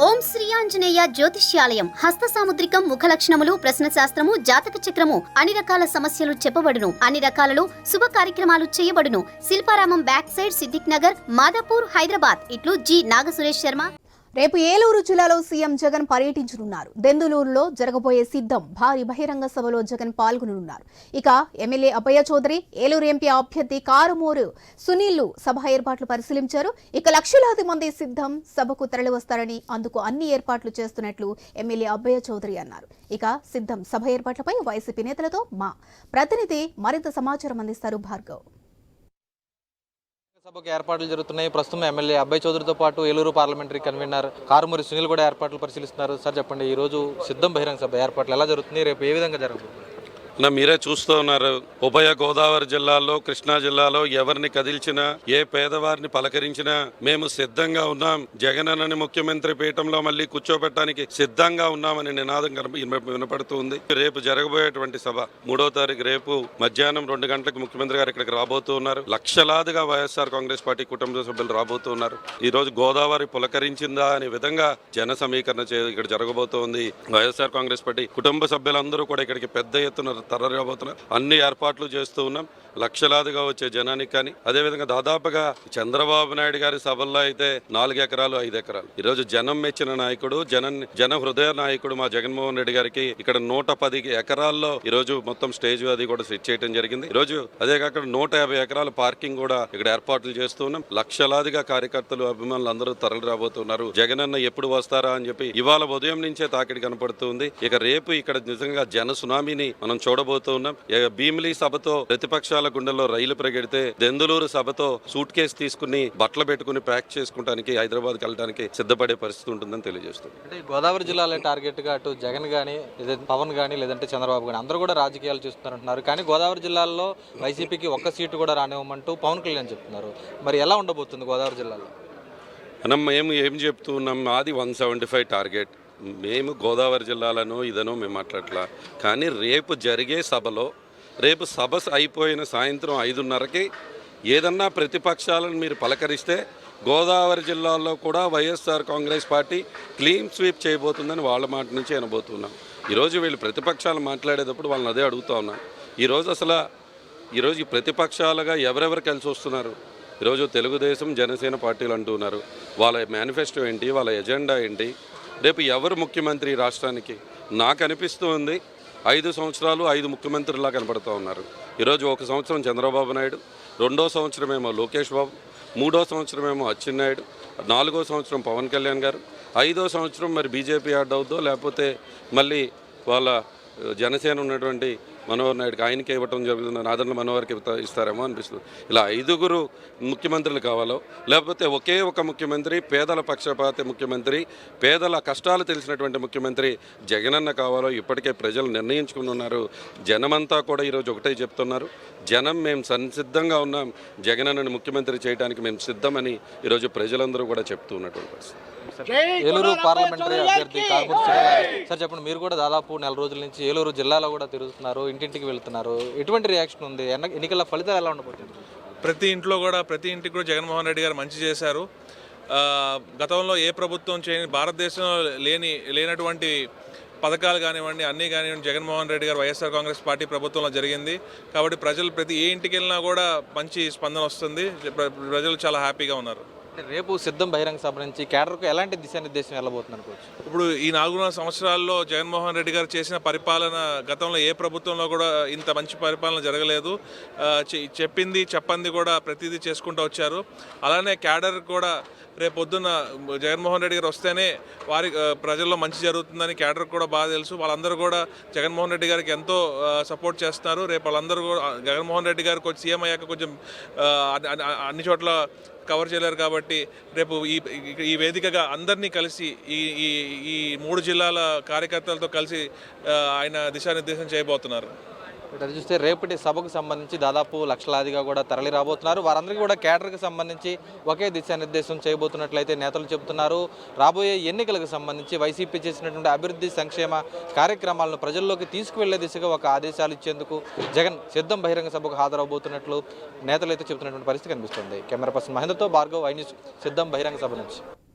ఓం శ్రీ ఆంజనేయ జ్యోతిష్యాలయం హస్త సాముద్రికం ముఖ లక్షణములు ప్రశ్న శాస్త్రము జాతక చక్రము అన్ని రకాల సమస్యలు చెప్పబడును. అన్ని రకాలలో శుభ కార్యక్రమాలు చేయబడును. Shilparamam back side Siddiq Nagar Madhapur Hyderabad. ఇట్లు జి నాగసురేష్ శర్మ. రేపు ఏలూరు జిల్లాలో సీఎం జగన్ పర్యటించనున్నారు. దెందులూరులో జరగబోయే సిద్ధం భారీ బహిరంగ సభలో జగన్ పాల్గొననున్నారు. ఇక ఎమ్మెల్యే అభయ చౌదరి ఏలూరు ఎంపీ అభ్యర్థి కారుమూరు సునీళ్ళు సభ ఏర్పాట్లు పరిశీలించారు. ఇక లక్షలాది మంది సిద్ధం సభకు తరలివస్తారని అందుకు అన్ని ఏర్పాట్లు చేస్తున్నట్లు ఎమ్మెల్యే అభయ చౌదరి అన్నారు. ఇక సిద్ధం సభ ఏర్పాట్లపై వైసీపీ నేతలతో మా ప్రతినిధి మరింత సమాచారం అందిస్తారు భార్గవ్. సభకు ఏర్పాట్లు జరుగుతున్నాయి. ప్రస్తుతం ఎమ్మెల్యే అబ్బాయి చౌదరితో పాటు ఏలూరు పార్లమెంటరీ కన్వీనర్ కారుమూరి సునీల్ కూడా ఏర్పాట్లు పరిశీలిస్తున్నారు. సార్ చెప్పండి ఈ రోజు సిద్ధం బహిరంగ సభ ఏర్పాట్లు ఎలా జరుగుతుంది రేపు ఏ విధంగా జరుగుతుంది నా మీరే చూస్తూ ఉన్నారు. ఉభయ గోదావరి జిల్లాలో కృష్ణా జిల్లాలో ఎవరిని కదిల్చినా ఏ పేదవారిని పలకరించినా మేము సిద్ధంగా ఉన్నాం. జగనన్నని ముఖ్యమంత్రి పీఠంలో మళ్ళీ కూర్చోబెట్టడానికి సిద్ధంగా ఉన్నామని నినాదం వినపడుతుంది. రేపు జరగబోయేటువంటి సభ మూడో తారీఖు రేపు మధ్యాహ్నం రెండు గంటలకు ముఖ్యమంత్రి గారు ఇక్కడికి రాబోతూ ఉన్నారు. లక్షలాదిగా వైఎస్ఆర్ కాంగ్రెస్ పార్టీ కుటుంబ సభ్యులు రాబోతూ ఉన్నారు. ఈ రోజు గోదావరి పులకరించిందా అనే విధంగా జన సమీకరణ చే ఇక్కడ జరగబోతోంది. వైఎస్ఆర్ కాంగ్రెస్ పార్టీ కుటుంబ సభ్యులందరూ కూడా ఇక్కడికి పెద్ద ఎత్తున తరలిరాబోతున్నారు అన్ని ఏర్పాట్లు చేస్తూ ఉన్నాం. లక్షలాదిగా వచ్చే జనానికి కానీ అదేవిధంగా దాదాపుగా చంద్రబాబు నాయుడు గారి సభల్లో అయితే నాలుగు ఎకరాలు ఐదు ఎకరాలు. ఈ రోజు జనం మెచ్చిన నాయకుడు జన జన హృదయ నాయకుడు మా జగన్మోహన్ రెడ్డి గారికి ఇక్కడ నూట పది ఎకరాల్లో ఈ రోజు మొత్తం స్టేజ్ అది కూడా సెట్ చేయడం జరిగింది. ఈ రోజు అదే కాక నూట యాభై ఎకరాల పార్కింగ్ కూడా ఇక్కడ ఏర్పాట్లు చేస్తూ ఉన్నాం. లక్షలాదిగా కార్యకర్తలు అభిమానులు అందరూ తరలి రాబోతున్నారు. జగనన్న ఎప్పుడు వస్తారా అని చెప్పి ఇవాళ ఉదయం నుంచే తాకిడి కనపడుతుంది ఇక రేపు ఇక్కడ నిజంగా జన సునామీని మనం చూడబోతున్నాం భీమిలీ భీమిలి సభతో ప్రతిపక్షాలు గుండెల్లో రైలు పరిగెడితే దెందులూరు సభతో సూట్ కేసు తీసుకుని బట్టలు పెట్టుకుని ప్యాక్ చేసుకుంటానికి హైదరాబాద్ వెళ్ళడానికి సిద్ధపడే పరిస్థితి ఉంటుందని తెలియజేస్తుంది. అంటే గోదావరి జిల్లాలో టార్గెట్గా అటు జగన్ కానీ లేదంటే పవన్ కానీ లేదంటే చంద్రబాబు కానీ అందరూ కూడా రాజకీయాలు చేస్తున్నారంటున్నారు. కానీ గోదావరి జిల్లాలో వైసీపీకి ఒక్క సీటు కూడా రానివ్వమంటూ పవన్ కళ్యాణ్ చెప్తున్నారు. మరి ఎలా ఉండబోతుంది గోదావరి జిల్లాలో? మనం మేము ఏం చెప్తూ ఉన్నాం మాది వన్ సెవెంటీ ఫైవ్ టార్గెట్. మేము గోదావరి జిల్లాలను ఇదనో మేము మాట్లాడలా కానీ రేపు జరిగే సభలో రేపు సభ అయిపోయిన సాయంత్రం ఐదున్నరకి ఏదన్నా ప్రతిపక్షాలను మీరు పలకరిస్తే గోదావరి జిల్లాలో కూడా YSR Congress party clean sweep చేయబోతుందని వాళ్ళ మాట నుంచి అనబోతున్నాం ఈరోజు వీళ్ళు ప్రతిపక్షాలు మాట్లాడేటప్పుడు వాళ్ళని అదే అడుగుతా ఉన్నాం. ఈరోజు అసలు ఈరోజు ప్రతిపక్షాలుగా ఎవరెవరు కలిసి వస్తున్నారు? ఈరోజు తెలుగుదేశం జనసేన పార్టీలు అంటున్నారు వాళ్ళ మేనిఫెస్టో ఏంటి? వాళ్ళ ఎజెండా ఏంటి? రేపు ఎవరు ముఖ్యమంత్రి ఈ రాష్ట్రానికి? నాకు అనిపిస్తూ ఉంది ఐదు సంవత్సరాలు ఐదు ముఖ్యమంత్రులా కనబడుతూ ఉన్నారు. ఈరోజు ఒక సంవత్సరం చంద్రబాబు నాయుడు రెండో సంవత్సరమేమో లోకేష్ బాబు మూడో సంవత్సరమేమో అచ్చెన్నాయుడు నాలుగో సంవత్సరం పవన్ కళ్యాణ్ గారు ఐదో సంవత్సరం మరి బీజేపీ యాడ్ అవుద్దో లేకపోతే మళ్ళీ వాళ్ళ జనసేన ఉన్నటువంటి మనోహర్ నాయుడుకి ఆయనకే ఇవ్వటం జరుగుతుంది నాదన్న మనోహర్కి ఇస్తారేమో అనిపిస్తుంది. ఇలా ఐదుగురు ముఖ్యమంత్రులు కావాలో లేకపోతే ఒకే ఒక ముఖ్యమంత్రి పేదల పక్షపాతి ముఖ్యమంత్రి పేదల కష్టాలు తెలిసినటువంటి ముఖ్యమంత్రి జగనన్న కావాలో ఇప్పటికే ప్రజలు నిర్ణయించుకుని ఉన్నారు. జనమంతా కూడా ఈరోజు ఒకటే చెప్తున్నారు. జనం మేము సంసిద్ధంగా ఉన్నాం. జగనన్నని ముఖ్యమంత్రి చేయడానికి మేము సిద్ధమని ఈరోజు ప్రజలందరూ కూడా చెప్తూ ఉన్నటువంటి పరిస్థితి. ఏలూరు పార్లమెంటరీ అభ్యర్థి. సార్ చెప్పండి మీరు కూడా దాదాపు నెల రోజుల నుంచి ఏలూరు జిల్లాలో కూడా తిరుగుతున్నారు. ఇంటింటికి వెళ్తున్నారు. ఎటువంటి రియాక్షన్ ఉంది? ఎన్నికల ఫలితాలు ఎలా ఉండబోతుంది ప్రతి ఇంట్లో కూడా ప్రతి ఇంటికి కూడా జగన్మోహన్ రెడ్డి గారు మంచి చేశారు. గతంలో ఏ ప్రభుత్వం చేయని భారతదేశంలో లేని లేనటువంటి పథకాలు కానివ్వండి అన్నీ కానివ్వండి జగన్మోహన్ రెడ్డి గారు వైఎస్ఆర్ కాంగ్రెస్ పార్టీ ప్రభుత్వంలో జరిగింది. కాబట్టి ప్రజలు ప్రతి ఏ ఇంటికి వెళ్ళినా కూడా మంచి స్పందన వస్తుంది. ప్రజలు చాలా హ్యాపీగా ఉన్నారు. రేపు సిద్ధం బహిరంగ సభ నుంచి కేడర్కు ఎలాంటి దిశానిర్దేశం వెళ్ళబోతుంది అనుకోవచ్చు? ఇప్పుడు ఈ నాలుగున్నర సంవత్సరాల్లో జగన్మోహన్ రెడ్డి గారు చేసిన పరిపాలన గతంలో ఏ ప్రభుత్వంలో కూడా ఇంత మంచి పరిపాలన జరగలేదు. చె- చెప్పింది చెప్పంది కూడా ప్రతిదీ చేసుకుంటూ వచ్చారు. అలానే క్యాడర్ కూడా రేపు పొద్దున్న జగన్మోహన్ రెడ్డి గారు వస్తేనే వారి ప్రజల్లో మంచి జరుగుతుందని క్యాడర్ కూడా బాగా తెలుసు. వాళ్ళందరూ కూడా జగన్మోహన్ రెడ్డి గారికి ఎంతో సపోర్ట్ చేస్తున్నారు. రేపు వాళ్ళందరూ కూడా జగన్మోహన్ రెడ్డి గారికి వచ్చి సీఎం అయ్యాక కొంచెం అన్ని- చోట్ల కవర్ చేయలేరు కాబట్టి రేపు ఈ ఈ- వేదికగా అందరినీ కలిసి ఈ ఈ ఈ మూడు జిల్లాల కార్యకర్తలతో కలిసి ఆయన దిశానిర్దేశం చేయబోతున్నారు. ఇక్కడ చూస్తే రేపటి సభకు సంబంధించి దాదాపు లక్షలాదిగా కూడా తరలి రాబోతున్నారు. వారందరికీ కూడా కేటర్కి సంబంధించి ఒకే దిశానిర్దేశం చేయబోతున్నట్లయితే నేతలు చెబుతున్నారు. రాబోయే ఎన్నికలకు సంబంధించి వైసీపీ చేసినటువంటి అభివృద్ధి సంక్షేమ కార్యక్రమాలను ప్రజల్లోకి తీసుకువెళ్ళే దిశగా ఒక ఆదేశాలు ఇచ్చేందుకు జగన్ సిద్ధం బహిరంగ సభకు హాజరవబోతున్నట్లు నేతలు అయితే చెబుతున్నటువంటి పరిస్థితి కనిపిస్తుంది. కెమెరా పర్సన్ మహేంద్రతో భార్గవ్ ఐ న్యూస్ సిద్ధం బహిరంగ సభ నుంచి.